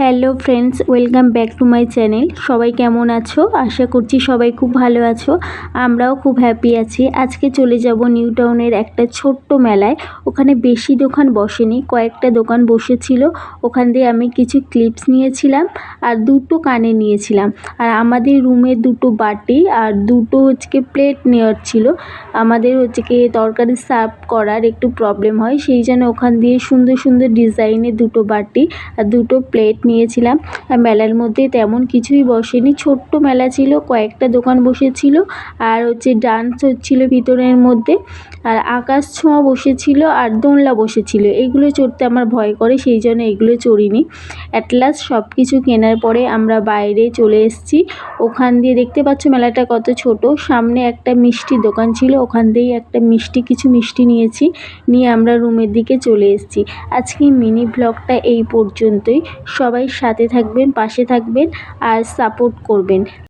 Hello friends welcome back to my channel সবাই কেমন আছো? আশা করছি সবাই খুব ভালো আছো। আমরাও খুব হ্যাপি আছি। আজকে চলে যাব নিউ টাউনের একটা ছোট্ট মেলায়। ওখানে বেশি দোকান বসেনি, কয়েকটা দোকান বসেছিল। ওখান দিয়ে আমি কিছু ক্লিপস নিয়েছিলাম আর দুটো কানে নিয়েছিলাম। আর আমাদের রুমে দুটো বাটি আর দুটো হচ্ছে প্লেট নেওয়ার ছিল। আমাদের হচ্ছে কি তরকারি সার্ভ করার একটু প্রবলেম হয়। সেই জন্য ওখান দিয়ে সুন্দর সুন্দর ডিজাইনের দুটো বাটি আর দুটো প্লেট নিয়েছিলাম। আর মেলার মধ্যে তেমন কিছুই বসেনি। ছোট্ট মেলা ছিল, কয়েকটা দোকান বসেছিল, আর হচ্ছে ডান্স হচ্ছিল ভিতরের মধ্যে, আর আকাশ ছোঁয়া বসেছিল, আর দোলনা বসেছিল। এইগুলো চড়তে আমার ভয় করে, সেই জন্য এগুলো চড়িনি। অ্যাট লাস্ট সব কিছু কেনার পরে আমরা বাইরে চলে এসেছি। ওখান দিয়ে দেখতে পাচ্ছ মেলাটা কত ছোট। সামনে একটা মিষ্টির দোকান ছিল, ওখান দিয়েই একটা মিষ্টি, কিছু মিষ্টি নিয়েছি। নিয়ে আমরা রুমের দিকে চলে এসেছি। আজকে মিনি ব্লগটা এই পর্যন্তই। সবাই সাথে থাকবেন পাশে থাকবেন আর সাপোর্ট করবেন।